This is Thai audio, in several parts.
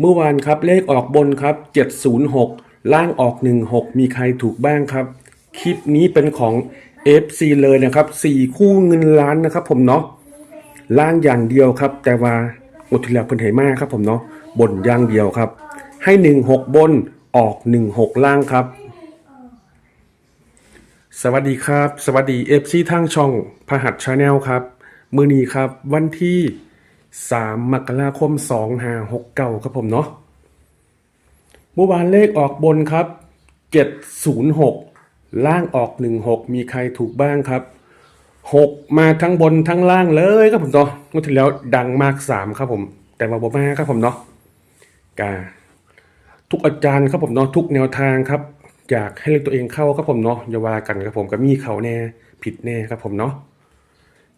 เมื่อวานครับเลขออกบนครับ 706 ล่างออก 16 มีใครถูกบ้างครับ คลิปนี้เป็นของ FC เลยนะครับ 4 คู่เงินล้านนะครับ ผมเนาะล่างอย่างเดียวครับ แต่ว่าหมดทีล้วเพิ่นไหมากครับ ผมเนาะบนอย่างเดียวครับ ให้ 16 บนออก 16 ล่างครับ สวัสดีครับ สวัสดี FC ทางช่องพหัสชาแนลครับ มือนี้ครับ วันที่ 3 มกราคม 2569 ครับผมเนาะเมื่อวานเลขออกบนครับ 706 ล่างออก 16 มีใครถูกบ้างครับ 6 มาทั้งบนทั้งล่างเลยครับผมเนาะเมื่อที่แล้วดังมาก 3 ครับผม แต่มาบอกมาครับผมเนาะกาทุกอาจารย์ครับผมเนาะทุกแนวทางครับอยากให้เลขตัวเองเข้าครับผมเนาะอย่าว่ากันครับผมก็มีเขาแน่ผิดแน่ครับผมเนาะ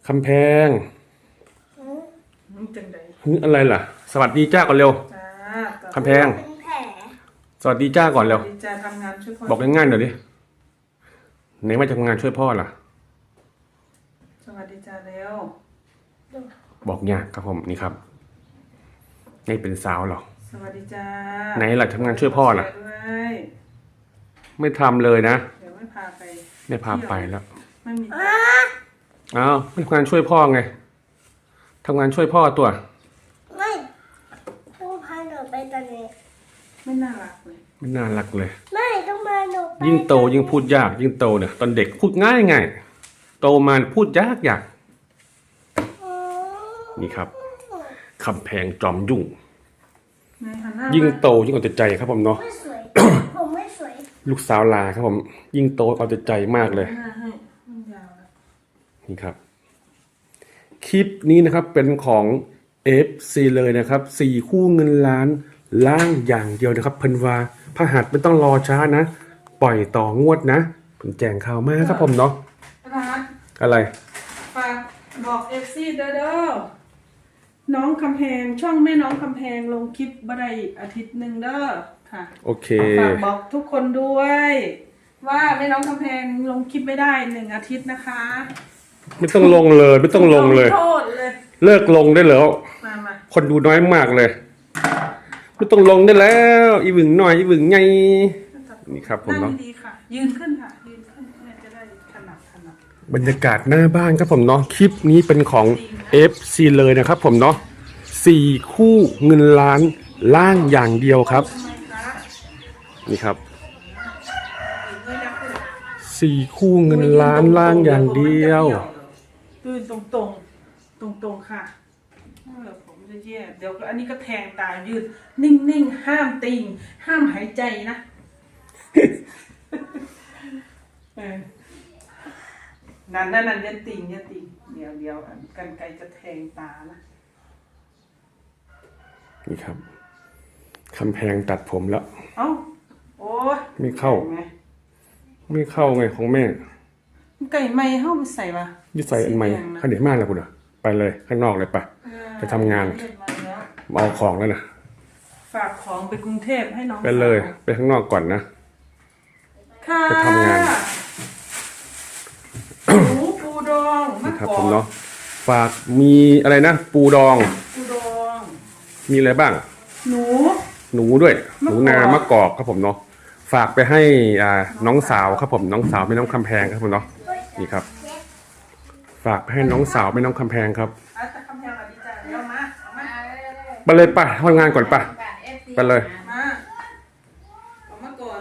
คำแพง มันจังใดฮึอะไรล่ะ สวัสดีจ้าก่อนเร็วจ้าคำแพง เป็นแผลสวัสดีจ้าก่อนเร็ว ดีจ้าทำงานช่วยพ่อบอกง่ายๆหน่อยดิไหนมาทำงานช่วยพ่อล่ะ สวัสดีจ้าเร็วบอกยากครับผมนี่ครับนี่เป็นสาวเหรอสวัสดีจ้าไหนล่ะทำงานช่วยพ่อล่ะด้วยไม่ทำเลยนะเดี๋ยวไม่พาไปไม่พาไปแล้ว ไม่มีอ้าวไม่ทำงานช่วยพ่อไงทำงานช่วยพ่อตัว ไม่ผู้พาหนูไปตอนนี้ ไม่น่ารักเลย ไม่น่ารักเลย ไม่ต้องมาหนูไปยิ่งโตยิ่งพูดยาก ยิ่งโตเนี่ยตอนเด็กพูดง่ายง่ายโตมาพูดยากยากอืมนี่ครับคำแพงจอมยุ่งไงหันหน้ายิ่งมาโตยิ่งเอาแต่ใจครับผมเนาะไม่สวย ผมไม่สวยลูกสาวลาครับผม ยิ่งโตเอาแต่ใจมากเลยหน้าให้มันยาวแล้วนี่ครับ คลิปนี้นะครับเป็นของ FC เลยนะครับสี่คู่เงินล้านล่างอย่างเดียวนะครับเพิ่นว่าพระหัสไม่ต้องรอช้านะ ปล่อยต่องวดนะเพิ่นแจ้งข่าวมาครับผมเนาะรักอะไรฝากบอกเอฟซีเด้อเด้อน้องคำแพงช่องแม่น้องคำแพงลงคลิปบัไดอาทิตย์หนึ่งเด้อค่ะโอเค ฝากบอกทุกคนด้วย ว่าแม่น้องกำแพงลงคลิปไม่ได้หนึ่งอาทิตย์นะคะ ไม่ต้องลงเลยไม่ต้องลงเลย โทษเลย เลิกลงได้แล้ว มามาคนดูน้อยมากเลย ไม่ต้องลงได้แล้ว อีหวึงหน่อยอีหวึงไง นี่ครับผมนั่เนาะงดีๆค่ะ ยืนขึ้นค่ะ ยืนขึ้นแม่จะได้ถนัดถนัดบรรยากาศหน้าบ้านครับผมเนาะคลิปนี้เป็นของ FC เลยนะครับผมเนาะสี่คู่เงินล้านล่างอย่างเดียวครับ ทำไมคะนี่ครับ ยืนด้วยนะคุณ สี่คู่เงินล้านล่างอย่างเดียวตื่นตรงตรงตรงตรงๆค่ะเออผมจะแย่เดี๋ยวอันนี้ก็แทงตายืนนิ่งๆ ห้ามติงห้ามหายใจนะเออนั่นนั่นนั่นยันติงยันติงเดี๋ยวเดี๋ยวอันกันไกลจะแทงตานะนี่ครับคำแพงตัดผมแล้ว เอ้า โอ้ยไม่เข้า ไงไม่เข้าไงของแม่ ไก่ไม่เข้าไปใส่ปะยี่ใส่อันใหม่สีแดงนะข้าวเหนียวมากเลยคุณอะไปเลยข้างนอกเลยไปะเออไปทำงานเรียมาแล้วเอาของแล้วนะฝากของไปกรุงเทพให้น้องไปเลย ไปข้างนอกก่อนนะค่ะไปทำงานหนูปูดองมะครับกอผมกเนาะฝากมีอะไรนะ ปูดอง ปูดอง มีอะไรบ้าง หนู หนูด้วยหมะกนูอกนามะกอกครับผมเนาะ ฝากไปให้อ่าน้องสาวครับผมน้องสาวไม่น้องคำแพงครับผมเนาะนี่ครับ ฝากไปให้น้องสาวไม่น้องคำแพงครับอาจจะคำแพงอดีจ้ะเดี๋ยวมาเอามาไปเลยป่ะทำงานก่อนป่ะ ไปเลย มาเอามาก่อน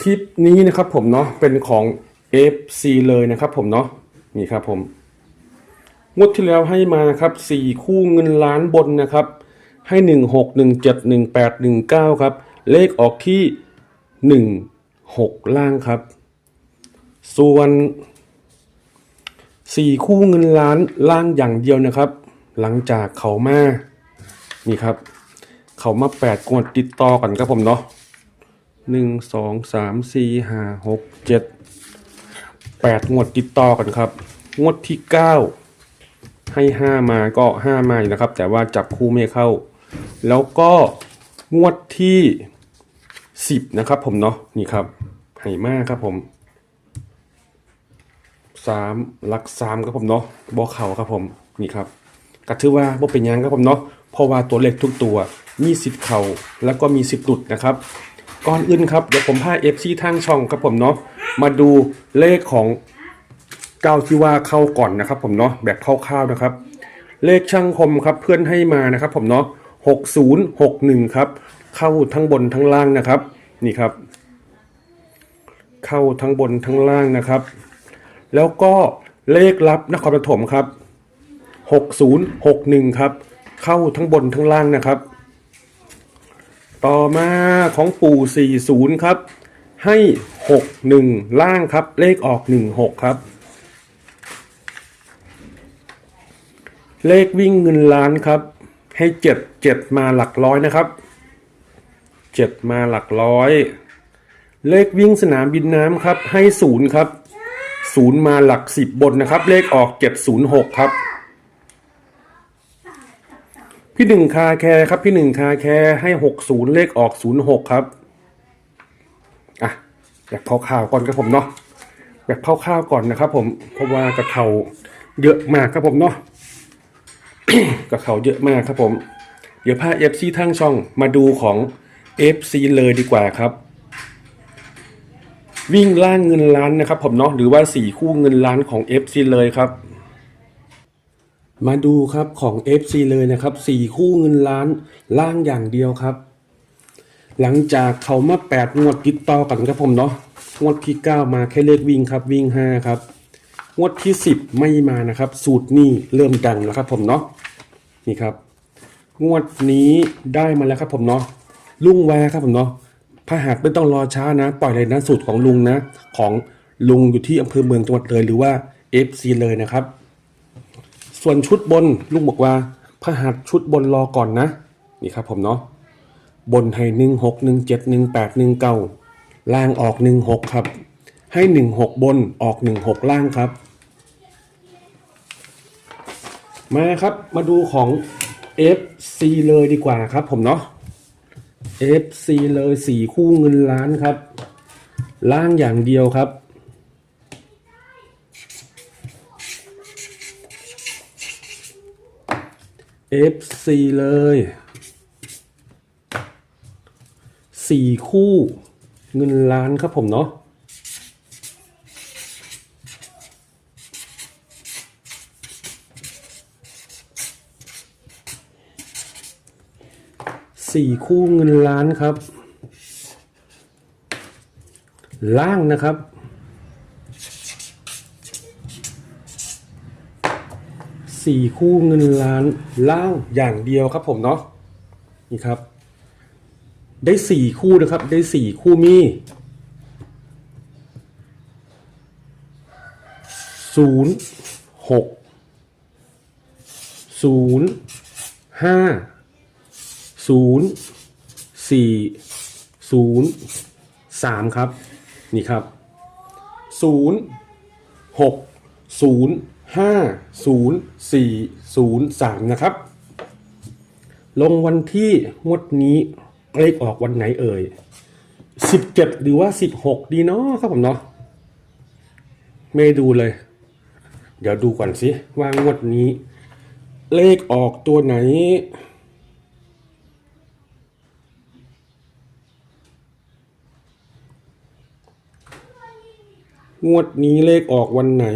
คลิปนี้นะครับผมเนาะเป็นของ FC เลยนะครับผมเนาะนี่ครับผมงวดที่แล้วให้มาครับสี่คู่เงินล้านบนนะครับ ให้หนึ่งหกหนึ่งเจ็ดหนึ่งแปดหนึ่งเก้าครับ เลขออกที่หนึ่งหกล่างครับ ส่วนสี่คู่เงินล้านล่างอย่างเดียวนะครับ หลังจากเขามานี่ครับ เขามาแปดงวดติดต่อกันครับผมเนาะหนึ่งสองสามสี่ห้าหกเจ็ดแปดงวดติดต่อกันครับ งวดที่เก้าให้ห้ามาก็ห้ามาอยู่นะครับ แต่ว่าจับคู่ไม่เข้า แล้วก็งวดที่สิบนะครับผมเนาะนี่ครับให้มากครับผมสามลักสามครับผมเนาะบอเข่าครับผมนี่ครับก็ถือว่าบ่เป็นยังครับผมเนาะเพราะว่าตัวเลขทุกตัวมีสิทธิ์เข่าแล้วก็มีสิทธิ์หลุดนะครับก่อนอื่นครับเดี๋ยวผมพา FC ทางช่องครับผมเนาะมาดูเลขของเก้าที่ว่าเข้าก่อนนะครับผมเนาะแบบคร่าวๆนะครับ เลขช่างคมครับเพื่อนให้มานะครับผมเนาะ 6061 ครับ เข้าทั้งบนทั้งล่างนะครับ นี่ครับ เข้าทั้งบนทั้งล่างนะครับ แล้วก็เลขลับนครปฐมครับ 6061 ครับ เข้าทั้งบนทั้งล่างนะครับ ต่อมาของปู่ 40 ครับ ให้ 61 ล่างครับ เลขออก 16 ครับเลขวิ่งเงินล้านครับ ให้7 7มาหลักร้อยนะครับ7มาหลักร้อย เลขวิ่งสนามบินน้ำครับให้ศูนย์ครับศูนย์มาหลักสิบบนนะครับ เลขออกเจ็ดศูนย์หกครับ พี่หนึ่งคาแคร์ครับพี่หนึ่งคาแคร์ให้หกศูนย์เลขออกศูนย์หกครับอะแบบคร่าวๆก่อนครับผมเนาะแบบคร่าวๆก่อนนะครับผมเพราะว่ากระเขาเยอะมากครับผมเนาะ กระเขาเยอะมากครับผม เดี๋ยวพาเอฟซีทั้งช่องมาดูของ FC เลยดีกว่าครับ วิ่งล่างเงินล้านนะครับ ผมเนาะหรือว่าสี่คู่เงินล้านของ FC เลยครับ มาดูครับของ FC เลยนะครับสี่คู่เงินล้านล่างอย่างเดียวครับ หลังจากเขามาแปดงวดติดต่อกันครับผมเนาะงวดที่เก้ามาแค่เลขวิ่งครับวิ่งห้าครับงวดที่สิบไม่มานะครับ สูตรนี้เริ่มดังแล้วครับผมเนาะ นี่ครับ งวดนี้ได้มาแล้วครับผมเนาะลุงแวร์ครับผมเนาะถ้าหากไม่ต้องรอช้านะ ปล่อยเลยนะสูตรของลุงนะ ของลุงอยู่ที่อำเภอเมืองจังหวัดเลยหรือว่า FC เลยนะครับ ส่วนชุดบนลุงบอกว่าพระหัสชุดบนรอก่อนนะ นี่ครับผมเนาะบนให้หนึ่งหกหนึ่งเจ็ดหนึ่งแปดหนึ่งเก้าล่างออกหนึ่งหกครับ ให้หนึ่งหกบนออกหนึ่งหกล่างครับ มาครับมาดูของ FC เลยดีกว่าครับผมเนาะ FC เลยสี่คู่เงินล้านครับ ล่างอย่างเดียวครับ FC เลยสี่คู่เงินล้านครับผมเนาะ สี่คู่เงินล้านครับ ล่างนะครับ สี่คู่เงินล้านล่างอย่างเดียวครับผมเนาะนี่ครับ ได้สี่คู่นะครับ ได้สี่คู่มีศูนย์หกศูนย์ห้า ศูนย์สี่ศูนย์สามครับ นี่ครับศูนย์หกศูนย์ห้าศูนย์สี่ศูนย์สามนะครับ ลงวันที่งวดนี้เลขออกวันไหนเอ่ยสิบเจ็ดหรือว่าสิบหกดีเนาะครับผมเนาะไม่ดูเลย เดี๋ยวดูก่อนสิว่างวดนี้ เลขออกตัวไหน งวดนี้เลขออกวันไหน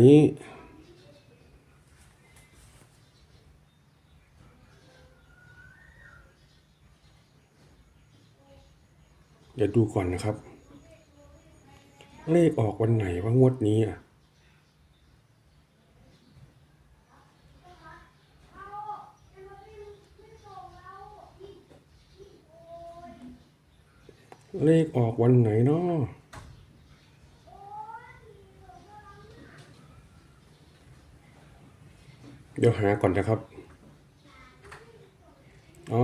เดี๋ยวดูก่อนนะครับ เลขออกวันไหนว่างวดนี้อะเลขออกวันไหนเนาะ เดี๋ยวหาก่อนนะครับ อ๋อ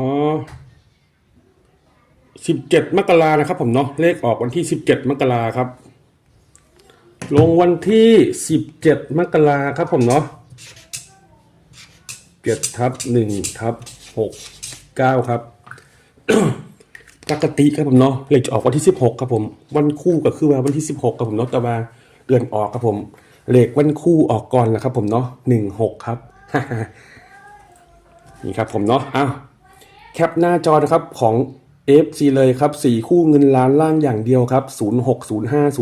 สิบเจ็ดมกรานะครับผมเนาะเลขออกวันที่สิบเจ็ดมกราครับ ลงวันที่สิบเจ็ดมกราครับผมเนาะเจ็ดทับหนึ่งทับหกเก้าครับปกติครับผมเนาะเลขจะออกวันที่สิบหกครับผม วันคู่ก็คือว่าวันที่สิบหกครับผมเนาะแต่ว่าเดือนออกครับผมเลขวันคู่ออกก่อนนะครับผมเนาะหนึ่งหกครับ นี่ครับผมเนาะอ้าวแคปหน้าจอนะครับของ FC เลยครับ 4 คู่เงินล้านล่างอย่างเดียวครับ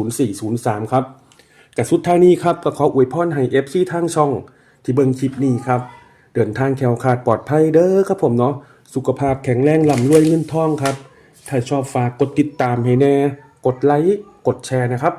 06050403 ครับกระสุดท้ายนี้ครับก็ขออวยพรให้ FC ทางช่อง ที่เบิ่งคลิปนี้ครับ เดินทางแคล้วคลาดปลอดภัยเด้อครับผมเนาะสุขภาพแข็งแรงลำรวยเงินทองครับ ถ้าชอบฝากกดติดตามให้แน่ กดไลค์ กดแชร์นะครับ